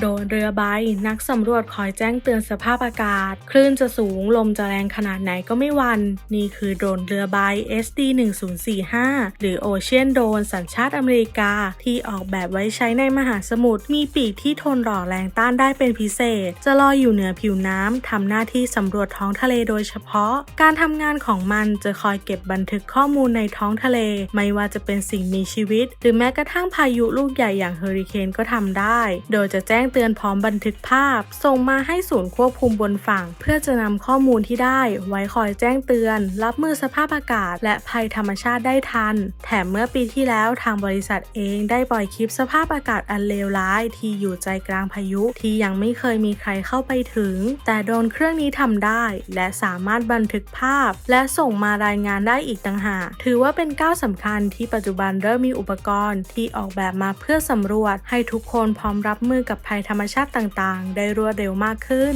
โดรือใบ นักสำรวจคอยแจ้งเตือนสภาพอากาศ คลื่นจะสูงลมจะแรงขนาดไหนก็ไม่วัน นี่คือโดรนเรือใบ SD 1045หรือ Ocean Drone สัญชาติอเมริกา ที่ออกแบบไว้ใช้ในมหาสมุทรมีปีกที่ทนหล่อแรงต้านได้เป็นพิเศษ จะลอยอยู่เหนือผิวน้ำทำหน้าที่สำรวจท้องทะเลโดยเฉพาะ การทำงานของมันจะคอยเก็บบันทึกข้อมูลในท้องทะเล ไม่ว่าจะเป็นสิ่งมีชีวิต หรือแม้กระทั่งพายุลูกใหญ่อย่างเฮอริเคนก็ทำได้ โดยจะแจ้งเตือนพร้อมบันทึกภาพ ส่งมาให้ศูนย์ควบคุมบนฝั่ง เพื่อจะนำข้อมูลที่ได้ ไว้คอยแจ้งเตือน รับมือสภาพอากาศ และภัยธรรมชาติได้ทัน แถมเมื่อปีที่แล้วทางบริษัทเองได้ปล่อยคลิปสภาพอากาศอันเลวร้าย ที่อยู่ใจกลางพายุที่ยังไม่เคยมีใครเข้าไปถึง แต่โดนเครื่องนี้ทำได้ และสามารถบันทึกภาพ และส่งมารายงานได้อีกต่างหากถือว่าเป็นก้าวสำคัญที่ปัจจุบันเริ่มมีอุปกรณ์ ที่ออกแบบมาเพื่อสำรวจให้ทุกคนพร้อมรับมือกับภัยธรรมชาติต่างๆ ได้รวดเร็วมากขึ้น